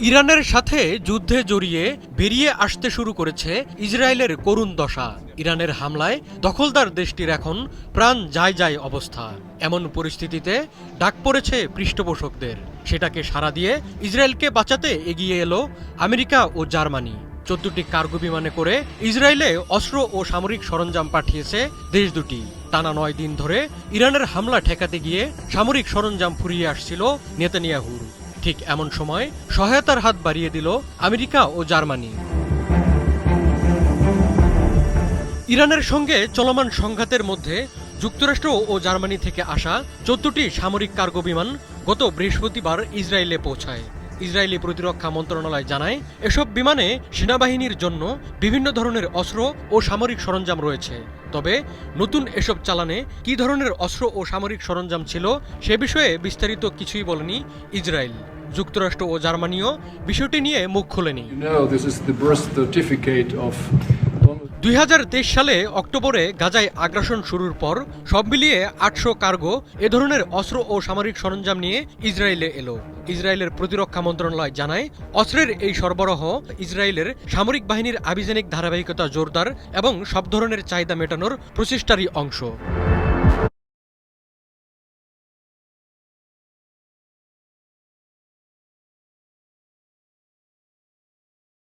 ইরানের সাথে যুদ্ধে জড়িয়ে বেরিয়ে আসতে শুরু করেছে ইসরায়েলের করুণ দশা। ইরানের হামলায় দখলদার দেশটির এখন প্রাণ যায় যায় অবস্থা। এমন পরিস্থিতিতে ডাক পড়েছে পৃষ্ঠপোষকদের। সেটাকে সাড়া দিয়ে ইসরায়েলকে বাঁচাতে এগিয়ে এলো আমেরিকা ও জার্মানি। চোদ্দটি কার্গো বিমানে করে ইসরায়েলে অস্ত্র ও সামরিক সরঞ্জাম পাঠিয়েছে দেশ দুটি। টানা নয় দিন ধরে ইরানের হামলা ঠেকাতে গিয়ে সামরিক সরঞ্জাম ফুরিয়ে আসছিল নেতানিয়াহুর। ঠিক এমন সময় সহায়তার হাত বাড়িয়ে দিল আমেরিকা ও জার্মানি। ইরানের সঙ্গে চলমান সংঘাতের মধ্যে যুক্তরাষ্ট্র ও জার্মানি থেকে আসা চোদ্দটি সামরিক কার্গো বিমান গত বৃহস্পতিবার ইসরায়েলে পৌঁছায়। ইসরায়েলি প্রতিরক্ষা মন্ত্রণালয় জানায়, এসব বিমানে সেনাবাহিনীর জন্য বিভিন্ন ধরনের অস্ত্র ও সামরিক সরঞ্জাম রয়েছে। তবে নতুন এসব চালানে কী ধরনের অস্ত্র ও সামরিক সরঞ্জাম ছিল সে বিষয়ে বিস্তারিত কিছুই বলেনি ইসরায়েল। যুক্তরাষ্ট্র ও জার্মানিও বিষয়টি নিয়ে মুখ খোলেনি। দুই সালে অক্টোবরে গাজায় আগ্রাসন শুরুর পর সব মিলিয়ে আটশো কার্গো এ ধরনের অস্ত্র ও সামরিক সরঞ্জাম নিয়ে ইসরায়েলে এলো। ইসরায়েলের প্রতিরক্ষা মন্ত্রণালয় জানায় অস্ত্রের এই সরবরাহ ইসরায়েলের সামরিক বাহিনীর আভিযানিক ধারাবাহিকতা জোরদার এবং সব ধরনের চাহিদা মেটানোর প্রচেষ্টারই অংশ।